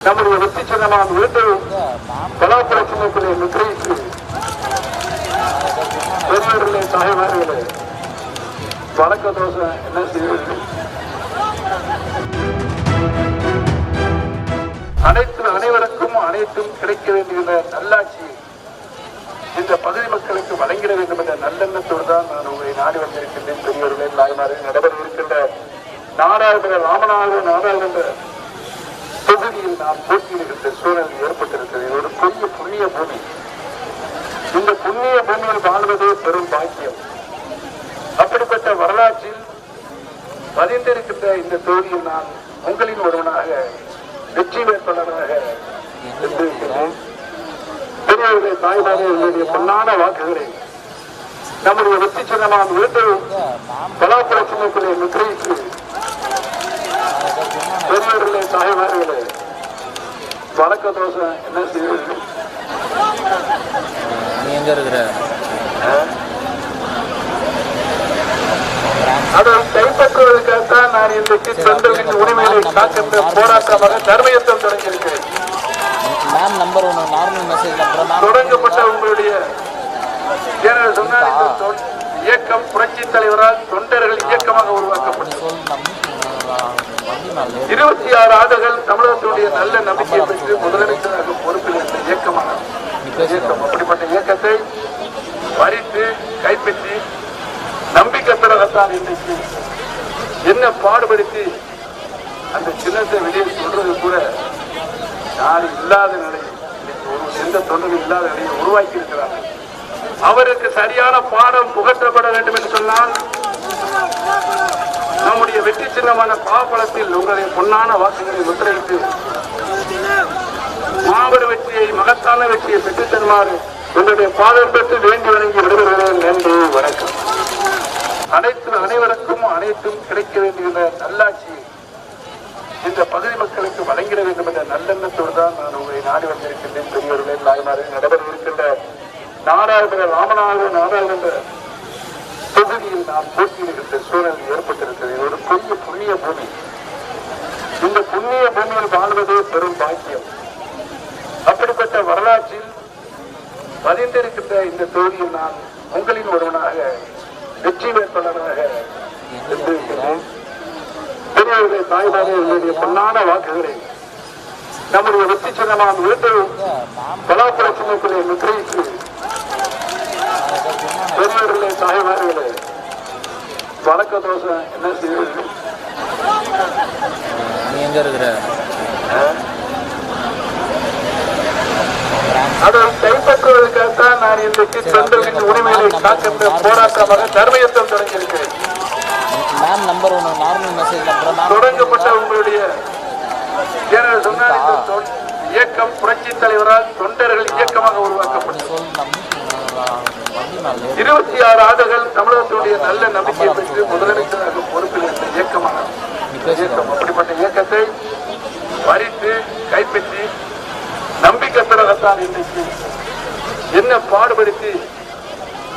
நம்முடைய வெற்றி சின்னமான வீட்டில் பலாப்பழ சின்னத்திலே பெரியவர்களே தாய்மார்களே வணக்க தோசை என்ன செய்வீர்கள்? அனைத்து அனைவருக்கும் அனைத்தும் கிடைக்க வேண்டிய நல்லாட்சி இந்த பகுதி மக்களுக்கு வழங்கிட வேண்டும் என்ற நல்லெண்ணத்தோடு தான் நான் உங்களை நாடி வந்திருக்கின்றேன் பெரியவர்களே தாய்மார்கள் நடைபெற இருக்கின்ற நாடாளுமன்ற ராமநாதன் நாடாளுமன்ற தொகுதியில் நாம் போட்டியிடுகின்ற சூழல் ஏற்பட்டிருக்கிறது. இது ஒரு பெரிய புண்ணிய பூமி. இந்த புண்ணிய பூமியில் வாழ்வதே பெரும் பாக்கியம். அப்படிப்பட்ட வரலாற்றில் பதிந்திருக்கின்ற இந்த தொகுதியில் நான் உங்களின் ஒருவனாக வெற்றி வேட்பாளராக இருந்திருக்கிறேன் பெரியவர்களே தாய்மாரே உங்களுடைய பொன்னான வாக்குகளை நம்முடைய வெற்றி சின்னமான வீட்டில் பலாப்பழ சின்னத்திலே முத்திரையிட்டு பெரியவர்களே தாய்மார்களே வணக்க தோசை. என்ன செய்வது நீ எங்க இருக்கிற? கைப்பற்றுவதற்காகத்தான் நான் இன்றைக்கு பெண்களின் உரிமைகளை காக்கின்ற போராட்டமாக தர்மயத்தம் தொடங்கியிருக்கிறேன். மேம் நம்பர் ஒன்று நார்மல் மெசேஜ் அப்புறம் மேம் தொடங்கப்பட்ட உங்களுடைய ஏனென்று சொன்னால் இயக்கம் புரட்சி தலைவரால் தொண்டர்கள் இயக்கமாக உருவாக்கப்பட்டது சொல் நம்பி வண்டி நான் லேட் இருபத்தி ஆறு ஆண்டுகள் தமிழகத்தினுடைய நல்ல நம்பிக்கையை பெற்று முதலமைச்சராக பொறுப்பில் இருந்த இயக்கமான இயக்கம் அப்படிப்பட்ட இயக்கத்தை பறித்து கைப்பற்றி நம்பிக்கைத்தரகத்தான் இன்றைக்கு என்ன பாடுபடுத்தி அந்த சின்னத்தை வெளியே சொல்றது கூட யாரும் இல்லாத நிலையில் ஒரு எந்த தொண்டரும் இல்லாத நிலையை உருவாக்கி இருக்கிறார்கள் அவருக்கு சரியான பாடம் புகற்றப்பட வேண்டும் என்று சொன்னால் நம்முடைய வெற்றி சின்னமான பாவப்பழத்தில் உங்களின் பொன்னான வாக்குகளை முத்திரையிட்டு மாபெரும் வெற்றியை மகத்தான வெற்றியை பெற்றுத் தருமாறு உங்களுடைய பாதம் பெற்று வேண்டி வணங்கி விடுகிறேன் நன்றி வணக்கம். அனைத்து அனைவருக்கும் அனைத்தும் கிடைக்க வேண்டிய நல்லாட்சி இந்த பகுதி மக்களுக்கு வழங்கிட வேண்டும் என்ற நல்லெண்ணத்தோடு தான் நான் உங்களை நாடி வந்திருக்கின்றேன். பெரியவர்களே தாய்மார்கள் நடைபெற இருக்கின்ற நாடாளுமன்ற ராமநாதன் நாடாளுமன்ற தொகுதியில் நாம் போட்டியிடுகின்ற சூழல் ஏற்பட்டிருக்கிறது. இது ஒரு பெரிய புண்ணிய பூமி. இந்த புண்ணிய பூமியில் வாழ்வதே பெரும் பாக்கியம். அப்படிப்பட்ட வரலாற்றில் பதிந்திருக்கின்ற இந்த தொகுதியில் நான் உங்களின் ஒருவனாக வெற்றி வேட்பாளராக இருந்திருக்கிறேன் பெரியவர்களே தாய்மாரே உங்களுடைய பொன்னான வாக்குகளை நம்முடைய வெற்றி சின்னமான வீட்டில் பலாப்பழ சின்னத்திலே முத்திரையிட்டு பெரியவர்களே தாய்மார்களே வணக்க தோசை என்ன செய்வது நீ எங்க இருக்கிற? அதை கைப்பற்றுவதற்காகத்தான் நான் இன்றைக்கு பெண்களின் உரிமைகளை காக்கின்ற போராட்டமாக தர்மயத்தம் தொடங்கியிருக்கிறேன். மேம் நம்பர் ஒன்று நார்மல் மெசேஜ் அப்புறம் தொடங்கப்பட்ட உங்களுடைய சொன்னால் இயக்கம் புரட்சி தலைவரால் தொண்டர்கள் இயக்கமாக உருவாக்கப்பட்டது சொல் நம்பி வண்டி நான் லேட் இருபத்தி ஆறு ஆண்டுகள் தமிழகத்துடைய நல்ல நம்பிக்கையை பெற்று முதலமைச்சராக பொறுப்பில் இருந்த இயக்கமான இயக்கம். அப்படிப்பட்ட இயக்கத்தை பறித்து கைப்பற்றி நம்பிக்கைத்தரகத்தான் இன்றைக்கு என்ன பாடுபடுத்தி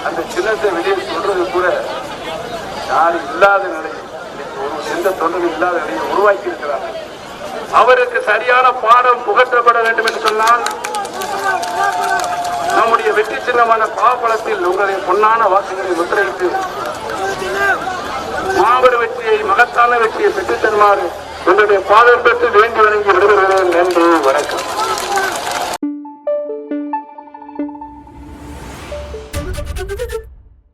அந்த சின்னத்தை வெளியே சொல்றது கூட யாரும் இல்லாத நிலையில் ஒரு எந்த தொண்டரும் இல்லாத நிலையை உருவாக்கி இருக்கிறார்கள் அவருக்கு சரியான பாடம் புகற்றப்பட வேண்டும் என்று சொன்னால் நம்முடைய வெற்றி சின்னமான பாப்பழத்தில் உங்களுடைய பொன்னான வாக்குகளை முத்திரையிட்டு மாபெரும் வெற்றியை மகத்தான வெற்றியை பெற்றுத் தருமாறு உங்களுடைய பாதம் பெற்று வேண்டி வணங்கி விடுபடுகிறேன்